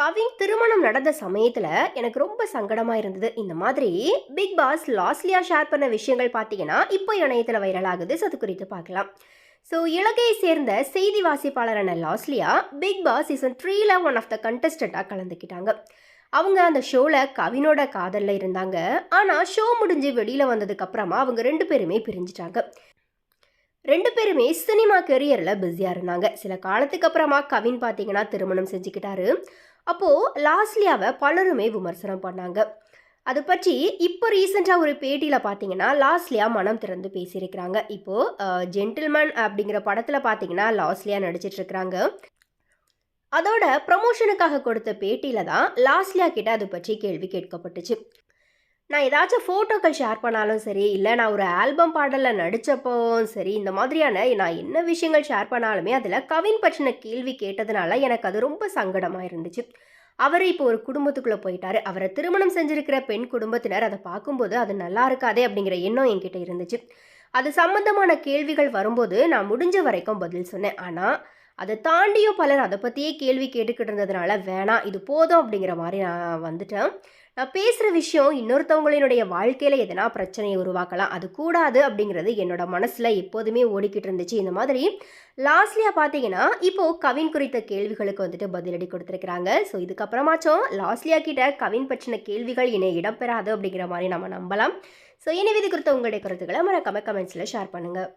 கவின் திருமணம் நடந்த சமயத்தில் எனக்கு ரொம்ப சங்கடமாக இருந்தது. இந்த மாதிரி பிக் பாஸ் லாஸ்லியாக ஷேர் பண்ண விஷயங்கள் பார்த்தீங்கன்னா இப்போ இணையத்தில் வைரல் ஆகுது. அது குறித்து பார்க்கலாம். ஸோ இலங்கையை சேர்ந்த செய்தி வாசிப்பாளரான லாஸ்லியா பிக் பாஸ் சீசன் த்ரீல ஒன் ஆஃப் த கண்டஸ்டண்ட்டாக கலந்துக்கிட்டாங்க. அவங்க அந்த ஷோவில் கவினோட காதலில் இருந்தாங்க. ஆனால் ஷோ முடிஞ்சு வெளியில் வந்ததுக்கப்புறமா அவங்க ரெண்டு பேருமே பிரிஞ்சிட்டாங்க. ரெண்டு பேருமே சினிமா கெரியரில் பிஸியாக இருந்தாங்க. சில காலத்துக்கு அப்புறமா கவின் பார்த்தீங்கன்னா திருமணம் செஞ்சுக்கிட்டாரு. அப்போது லாஸ்லியாவை பலருமே விமர்சனம் பண்ணாங்க. அது பற்றி இப்போ ரீசெண்டாக ஒரு பேட்டியில் பார்த்தீங்கன்னா லாஸ்லியா மனம் திறந்து பேசியிருக்கிறாங்க. இப்போது ஜென்டில்மேன் அப்படிங்கிற படத்தில் பார்த்தீங்கன்னா லாஸ்லியா நடிச்சிட்டு இருக்கிறாங்க அதோட ப்ரமோஷனுக்காக கொடுத்த பேட்டியில் தான் லாஸ்லியா கிட்ட அது பற்றி கேள்வி கேட்கப்பட்டுச்சு. நான் ஏதாச்சும் ஃபோட்டோக்கள் ஷேர் பண்ணாலும் சரி இல்லை நான் ஒரு ஆல்பம் பாடலில் நடித்தப்போவும் சரி இந்த மாதிரியான நான் என்ன விஷயங்கள் ஷேர் பண்ணாலுமே அதில் கவின் பற்றின கேள்வி கேட்டதுனால எனக்கு அது ரொம்ப சங்கடமாக இருந்துச்சு. அவர் இப்போ ஒரு குடும்பத்துக்குள்ளே போயிட்டாரு. அவரை திருமணம் செஞ்சிருக்கிற பெண் குடும்பத்தினர் அதை பார்க்கும்போது அது நல்லா இருக்காதே அப்படிங்கிற எண்ணம் என்கிட்ட இருந்துச்சு. அது சம்பந்தமான கேள்விகள் வரும்போது நான் முடிஞ்ச வரைக்கும் பதில் சொன்னேன். ஆனால் அதை தாண்டியும் பலர் அதை பற்றியே கேள்வி கேட்டுக்கிட்டு இருந்ததுனால வேணாம் இது போதும் அப்படிங்கிற மாதிரி நான் வந்துட்டேன். நான் பேசுகிற விஷயம் இன்னொருத்தவங்களினுடைய வாழ்க்கையில் எதனா பிரச்சனையை உருவாக்கலாம் அது கூடாது அப்படிங்கிறது என்னோட மனசில் எப்போதுமே ஓடிக்கிட்டு இருந்துச்சு. இந்த மாதிரி லாஸ்ட்லியாக பார்த்தீங்கன்னா இப்போது கவின் குறித்த கேள்விகளுக்கு வந்துட்டு பதிலடி கொடுத்துருக்குறாங்க. ஸோ இதுக்கப்புறமாச்சும் லாஸ்ட்லியா கிட்ட கவின் பற்றின கேள்விகள் இனி இடம்பெறாது அப்படிங்கிற மாதிரி நம்ம நம்பலாம். ஸோ இனி இது குறித்த உங்களுடைய கருத்துக்களை மறக்காம கமெண்ட்ஸில் ஷேர் பண்ணுங்கள்